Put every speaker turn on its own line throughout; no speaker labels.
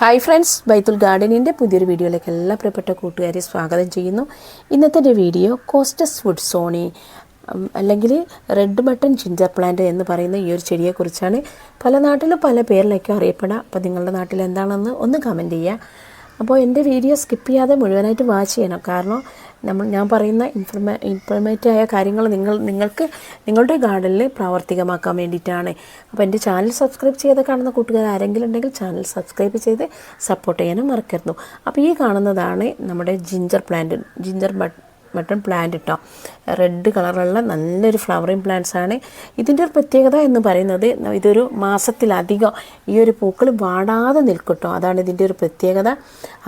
Hi friends ബൈത്തുൽ ഗാർഡനിന്റെ പുതിയൊരു വീഡിയോയിലേക്ക് എല്ലാ പ്രിയപ്പെട്ട കൂട്ടുകാരെ സ്വാഗതം ചെയ്യുന്നു. ഇന്നത്തെ വീഡിയോ കോസ്റ്റസ് ഫുഡ് സോണി അല്ലെങ്കിൽ റെഡ് ബട്ടൺ ജിഞ്ചർ പ്ലാന്റ് എന്ന് പറയുന്ന ഈ ഒരു ചെടിയെക്കുറിച്ചാണ് പല നാട്ടിലും പല പേരിലൊക്കെ അറിയപ്പെടാം. അപ്പോൾ നിങ്ങളുടെ നാട്ടിൽ എന്താണെന്ന് ഒന്ന് കമന്റ് ചെയ്യുക. അപ്പോൾ എന്റെ വീഡിയോ സ്കിപ്പ് ചെയ്യാതെ മുഴുവനായിട്ട് വാച്ച് ചെയ്യണം. കാരണം നമ്മൾ ഞാൻ പറയുന്ന ഇൻഫർമേ ഇൻഫർമേറ്റീവ് ആയ കാര്യങ്ങൾ നിങ്ങൾ നിങ്ങൾക്ക് നിങ്ങളുടെ ഗാർഡനിൽ പ്രാവർത്തികമാക്കാൻ വേണ്ടിയിട്ടാണ്. അപ്പോൾ എന്റെ ചാനൽ സബ്സ്ക്രൈബ് ചെയ്ത് കാണുന്ന കൂട്ടുകാർ ആരെങ്കിലും ഉണ്ടെങ്കിൽ ചാനൽ സബ്സ്ക്രൈബ് ചെയ്ത് സപ്പോർട്ട് ചെയ്യാനും മറക്കരുത്. അപ്പോൾ ഈ കാണുന്നതാണ് നമ്മുടെ ginger plant ginger but button plant കേട്ടോ റെഡ് കളറുള്ള നല്ലൊരു ഫ്ലവറിങ് പ്ലാന്റ്സ് ആണ്. ഇതിന്റെ ഒരു പ്രത്യേകത എന്ന് പറയുന്നത് ഇതൊരു മാസത്തിലധികം ഈ ഒരു പൂക്കൾ വാടാതെ നിൽക്കട്ടോ കേട്ടോ അതാണ് ഇതിന്റെ ഒരു പ്രത്യേകത.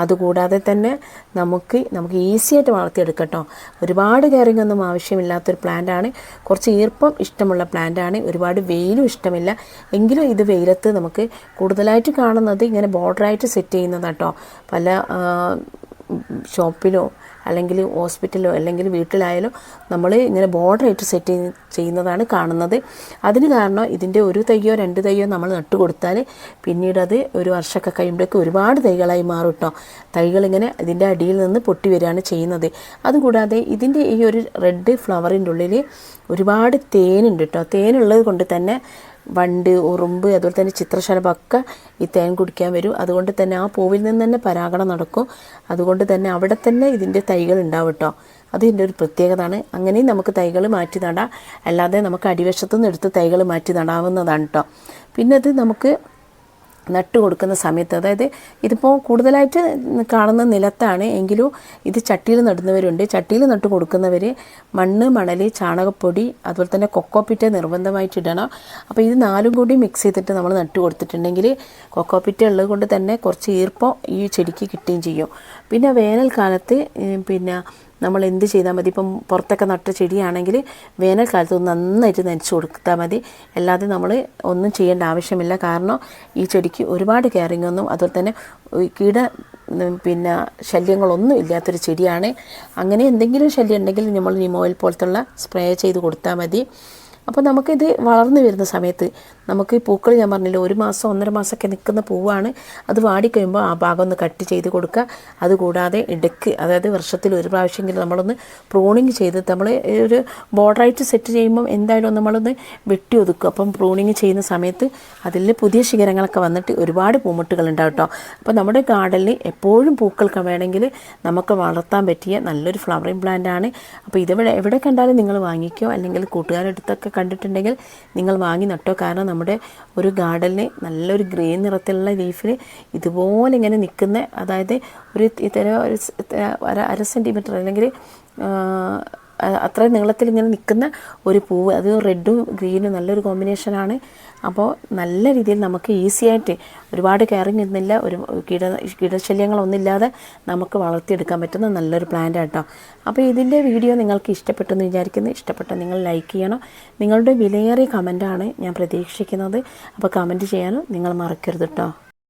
അതുകൂടാതെ തന്നെ നമുക്ക് നമുക്ക് ഈസി ആയിട്ട് വളർത്തിയെടുക്കാം കേട്ടോ ഒരുപാട് കെയറിംഗ് ഒന്നും ആവശ്യമില്ലാത്തൊരു പ്ലാന്റ് ആണ്. കുറച്ച് ഈർപ്പം ഇഷ്ടമുള്ള പ്ലാന്റ് ആണ്. ഒരുപാട് വെയിലും ഇഷ്ടമില്ല. എങ്കിലും ഇത് വെയിലത്ത് നമുക്ക് കൂടുതലായിട്ട് കാണുന്നത് ഇങ്ങനെ ബോർഡറായിട്ട് സെറ്റ് ചെയ്യുന്നതാട്ടോ പല ഷോപ്പിലോ അല്ലെങ്കിൽ ഹോസ്പിറ്റലോ അല്ലെങ്കിൽ വീട്ടിലായാലും നമ്മൾ ഇങ്ങനെ ബോർഡറായിട്ട് സെറ്റ് ചെയ്യുന്നതാണ് കാണുന്നത്. അതിന് കാരണം ഇതിന്റെ ഒരു തൈയോ രണ്ട് തൈയോ നമ്മൾ നട്ടു കൊടുത്താൽ പിന്നീട് അത് ഒരു വർഷമൊക്കെ കഴിയുമ്പോഴേക്ക് ഒരുപാട് തൈകളായി മാറും കേട്ടോ തൈകളിങ്ങനെ ഇതിന്റെ അടിയിൽ നിന്ന് പൊട്ടി വരികയാണ് ചെയ്യുന്നത്. അതുകൂടാതെ ഇതിന്റെ ഈ ഒരു റെഡ് ഫ്ലവറിന്റെ ഉള്ളിൽ ഒരുപാട് തേനുണ്ട് കേട്ടോ തേനുള്ളത് കൊണ്ട് തന്നെ വണ്ട് ഉറുമ്പ് അതുപോലെ തന്നെ ചിത്രശലഭമൊക്കെ ഈ തേൻ കുടിക്കാൻ വരും. അതുകൊണ്ട് തന്നെ ആ പൂവിൽ നിന്ന് തന്നെ പരാഗണം നടക്കും. അതുകൊണ്ട് തന്നെ അവിടെ തന്നെ ഇതിന്റെ തൈകൾ ഉണ്ടാവും കേട്ടോ. അത് ഇതിന്റെ ഒരു പ്രത്യേകതയാണ്. അങ്ങനെയും നമുക്ക് തൈകൾ മാറ്റി നടാം. അല്ലാതെ നമുക്ക് അടിവശത്തു നിന്ന് എടുത്ത് തൈകൾ മാറ്റി നടാവുന്നതാണ് കേട്ടോ. പിന്നെ അത് നമുക്ക് നട്ട് കൊടുക്കുന്ന സമയത്ത് അതായത് ഇതിപ്പോൾ കൂടുതലായിട്ട് കാണുന്ന നിലത്താണ്. എങ്കിലും ഇത് ചട്ടിയിൽ നടുന്നവരുണ്ട്. ചട്ടിയിൽ നട്ട് കൊടുക്കുന്നവർ മണ്ണ് മണൽ ചാണകപ്പൊടി അതുപോലെ തന്നെ കൊക്കോപ്പിറ്റ നിർബന്ധമായിട്ട് ഇടണം. അപ്പോൾ ഇത് നാലും കൂടി മിക്സ് ചെയ്തിട്ട് നമ്മൾ നട്ട് കൊടുത്തിട്ടുണ്ടെങ്കിൽ കൊക്കോപ്പിറ്റ ഉള്ളത് കൊണ്ട് തന്നെ കുറച്ച് ഈർപ്പം ഈ ചെടിക്ക് കിട്ടുകയും ചെയ്യും. പിന്നെ വേനൽക്കാലത്ത് പിന്നെ നമ്മൾ എന്ത് ചെയ്താൽ മതി? ഇപ്പം പുറത്തൊക്കെ നട്ട ചെടിയാണെങ്കിൽ വേനൽക്കാലത്ത് ഒന്ന് നന്നായിട്ട് നനച്ച് കൊടുത്താൽ മതി. അല്ലാതെ നമ്മൾ ഒന്നും ചെയ്യേണ്ട ആവശ്യമില്ല. കാരണം ഈ ചെടിക്ക് ഒരുപാട് കെയറിങ് ഒന്നും അതുപോലെ തന്നെ കീട പിന്നെ ശല്യങ്ങളൊന്നും ഇല്ലാത്തൊരു ചെടിയാണ്. അങ്ങനെ എന്തെങ്കിലും ശല്യം ഉണ്ടെങ്കിൽ നമ്മൾ നിമോയിൽ പോലത്തുള്ള സ്പ്രേ ചെയ്ത് കൊടുത്താൽ മതി. അപ്പോൾ നമുക്കിത് വളർന്നു വരുന്ന സമയത്ത് നമുക്ക് ഈ പൂക്കൾ ഞാൻ പറഞ്ഞില്ല ഒരു മാസം ഒന്നര മാസമൊക്കെ നിൽക്കുന്ന പൂവാണ്. അത് വാടിക്കഴിയുമ്പോൾ ആ ഭാഗം ഒന്ന് കട്ട് ചെയ്ത് കൊടുക്കുക. അതുകൂടാതെ ഇടയ്ക്ക് അതായത് വർഷത്തിൽ ഒരു പ്രാവശ്യമെങ്കിലും നമ്മളൊന്ന് പ്രൂണിങ് ചെയ്ത് നമ്മൾ ഒരു ബോർഡറായിട്ട് സെറ്റ് ചെയ്യുമ്പം എന്തായാലും നമ്മളൊന്ന് വെട്ടി ഒതുക്കും അപ്പം പ്രൂണിങ് ചെയ്യുന്ന സമയത്ത് അതിൽ പുതിയ ശിഖരങ്ങളൊക്കെ വന്നിട്ട് ഒരുപാട് പൂമുട്ടുകൾ ഉണ്ടാവും കേട്ടോ. അപ്പോൾ നമ്മുടെ ഗാർഡനിൽ എപ്പോഴും പൂക്കൾക്ക് വേണമെങ്കിൽ നമുക്ക് വളർത്താൻ പറ്റിയ നല്ലൊരു ഫ്ലവറിങ് പ്ലാന്റ് ആണ്. അപ്പോൾ ഇതെവിടെ എവിടെ കണ്ടാലും നിങ്ങൾ വാങ്ങിക്കോ. അല്ലെങ്കിൽ കൂട്ടുകാരടുത്തൊക്കെ കണ്ടിട്ടുണ്ടെങ്കിൽ നിങ്ങൾ വാങ്ങി നട്ടോ. കാരണം നമ്മുടെ ഒരു ഗാർഡനിൽ നല്ലൊരു ഗ്രീൻ നിറത്തിലുള്ള ലീഫിൽ ഇതുപോലെ ഇങ്ങനെ നിൽക്കുന്ന അതായത് ഒരു ഇത്തരം ഒരു അര സെന്റിമീറ്റർ അല്ലെങ്കിൽ അത്ര നീളത്തിൽ ഇങ്ങനെ നിൽക്കുന്ന ഒരു പൂവ്. അത് റെഡും ഗ്രീനും നല്ലൊരു കോമ്പിനേഷനാണ് അപ്പോൾ നല്ല രീതിയിൽ നമുക്ക് ഈസി ആയിട്ട് ഒരുപാട് കെയറിങ് ഇരുന്നില്ല ഒരു കീട കീടശല്യങ്ങളൊന്നുമില്ലാതെ നമുക്ക് വളർത്തിയെടുക്കാൻ പറ്റുന്ന നല്ലൊരു പ്ലാന്റ് കേട്ടോ അപ്പോൾ ഇതിന്റെ വീഡിയോ നിങ്ങൾക്ക് ഇഷ്ടപ്പെട്ടെന്ന് വിചാരിക്കുന്നു. ഇഷ്ടപ്പെട്ട നിങ്ങൾ ലൈക്ക് ചെയ്യണം. നിങ്ങളുടെ വിലയേറിയ കമന്റാണ് ഞാൻ പ്രതീക്ഷിക്കുന്നത്. അപ്പോൾ കമന്റ് ചെയ്യാനും നിങ്ങൾ മറക്കരുത് കേട്ടോ